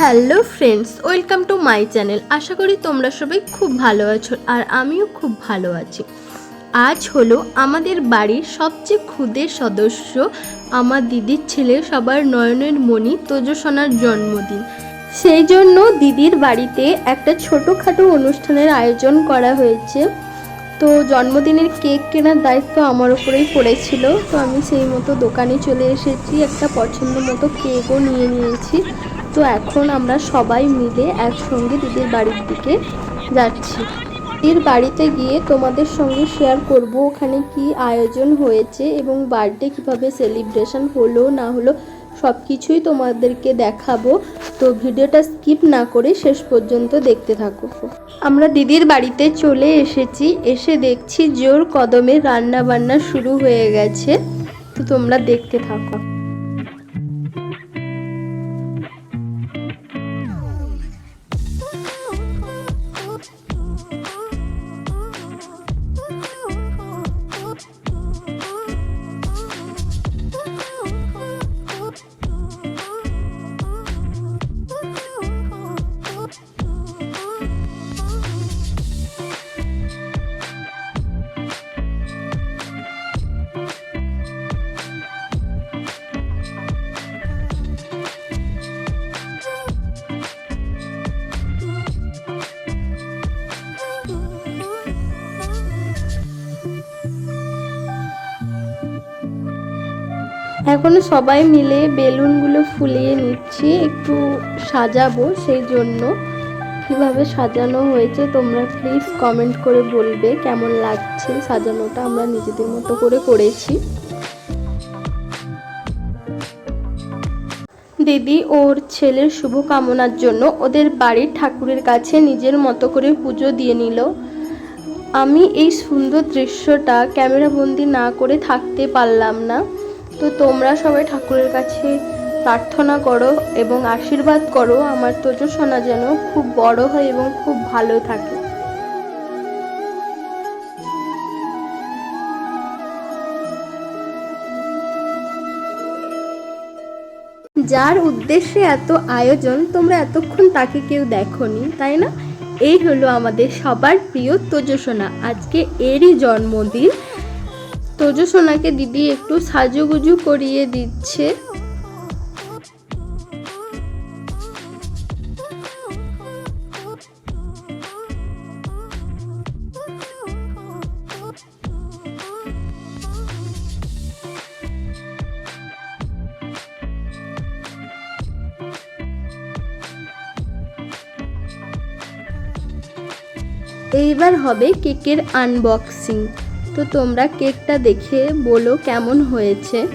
Hello friends, welcome to my channel. আশা করি তোমরা সবাই খুব ভালো আছো আর আমিও খুব ভালো আছি। আজ হলো আমাদের বাড়ির সবচেয়ে ক্ষুদে সদস্য আমার দিদির ছেলে সবার নয়নের মণি তোজসোনার জন্মদিন। সেই জন্য দিদির বাড়িতে একটা ছোটোখাটো অনুষ্ঠানের আয়োজন করা হয়েছে। তো জন্মদিনের কেক কেনার দায়িত্ব আমার উপরেই পড়েছিল। তো আমি সেই মতো দোকানে চলে এসেছি, একটা পছন্দ মতো কেকও নিয়ে নিয়েছি। তো এখন আমরা সবাই মিলে একসঙ্গে দিদির বাড়ির দিকে যাচ্ছি। দিদির বাড়িতে গিয়ে তোমাদের সঙ্গে শেয়ার করব ওখানে কি আয়োজন হয়েছে এবং বার্থডে কীভাবে সেলিব্রেশন হলো, না হলো সব কিছুই তোমাদেরকে দেখাবো। তো ভিডিওটা স্কিপ না করে শেষ পর্যন্ত দেখতে থাকো। আমরা দিদির বাড়িতে চলে এসেছি, এসে দেখছি জোর কদমে রান্না বান্না শুরু হয়ে গেছে। তো তোমরা দেখতে থাকো। এখন সবাই মিলে বেলুনগুলো ফুলিয়ে নিচ্ছি, একটু সাজাবো সেই জন্য। কীভাবে সাজানো হয়েছে তোমরা প্লিজ কমেন্ট করে বলবে, কেমন লাগছে সাজানোটা আমরা নিজেদের মতো করে করেছি। দিদি ওর ছেলের শুভ কামনার জন্য ওদের বাড়ির ঠাকুরের কাছে নিজের মতো করে পুজো দিয়ে নিল। আমি এই সুন্দর দৃশ্যটা ক্যামেরাবন্দি না করে থাকতে পারলাম না। তো তোমরা সবাই ঠাকুরের কাছে প্রার্থনা করো এবং আশীর্বাদ করো, আমার তোজসোনা যেন খুব বড় হয় এবং খুব ভালো থাকে। যার উদ্দেশ্যে এত আয়োজন, তোমরা এতক্ষণ তাকে কেউ দেখোনি, তাই না? এই হলো আমাদের সবার প্রিয় তোজসোনা আজকে এরই জন্মদিন। তোজসোনাকে দিদি একটু সাজুগুজু করিয়ে দিচ্ছে। এইবার হবে কেকের আনবক্সিং তো তোমরা কেকটা দেখে বলো কেমন হয়েছে।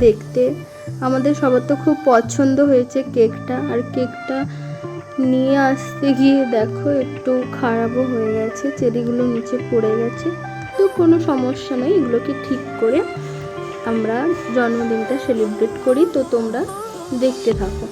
দেখতে। আমাদের সবার তো খুব পছন্দ হয়েছে কেকটা। আর কেকটা নিয়ে আসতে গিয়ে দেখো একটু খারাপও হয়ে গেছে, চেরিগুলো নিচে পড়ে গেছে। তো কোনো সমস্যা নেই, এগুলোকে ঠিক করে আমরা জন্মদিনটা সেলিব্রেট করি। তো তোমরা দেখতে থাকো।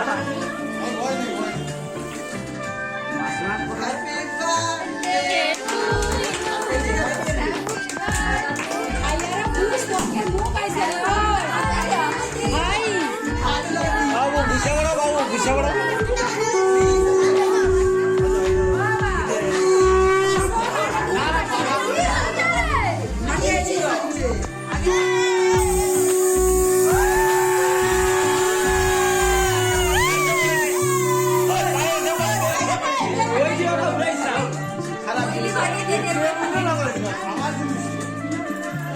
Yeah.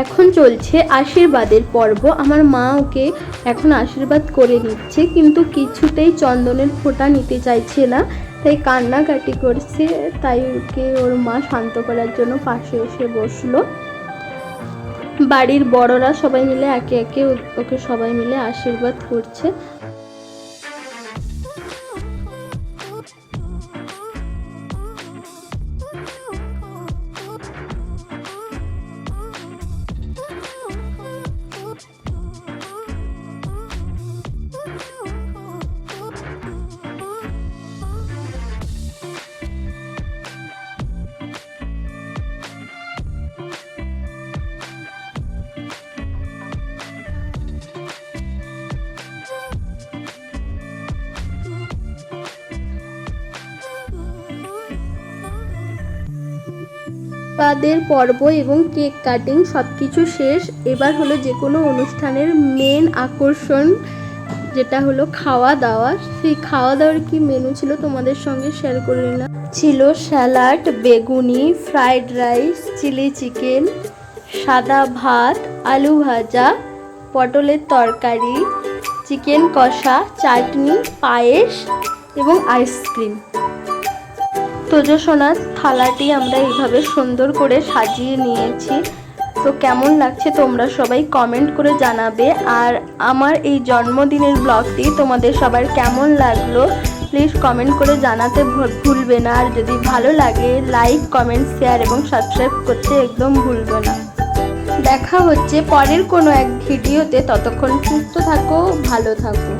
এখন চলছে আশীর্বাদের পর্ব। আমার মা ওকে এখন আশীর্বাদ করে নিচ্ছে কিন্তু কিছুতেই চন্দনের ফোঁটা নিতে চাইছে না। তাই কান্নাকাটি করছে, তাই ওকে ওর মা শান্ত করার জন্য পাশে এসে বসল। বাড়ির বড়রা সবাই মিলে একে একে ওকে সবাই মিলে আশীর্বাদ করছে। বাদের পর্ব এবং কেক কাটিং সব কিছু শেষ। এবার হলো যে কোনো অনুষ্ঠানের মেন আকর্ষণ যেটা হলো খাওয়া দাওয়া। সেই খাওয়া দাওয়ার কি মেনু ছিল তোমাদের সঙ্গে শেয়ার করে নিলাম ছিল স্যালাড বেগুনি ফ্রাইড রাইস চিলি চিকেন সাদা ভাত, আলু ভাজা, পটলের তরকারি চিকেন কষা, চাটনি, পায়েস এবং আইসক্রিম তোজসোনার থালাটি আমরা এইভাবে সুন্দর করে সাজিয়ে নিয়েছি। তো কেমন লাগছে তোমরা সবাই কমেন্ট করে জানাবে। আর আমার এই জন্মদিনের ব্লগটি তোমাদের সবার কেমন লাগল প্লিজ কমেন্ট করে জানাতে ভুলবে না। আর যদি ভালো লাগে লাইক কমেন্ট শেয়ার এবং সাবস্ক্রাইব করতে একদম ভুলবে না। দেখা হচ্ছে পরের কোনো এক ভিডিওতে। ততক্ষণ সুস্থ থাকো, ভালো থাকো।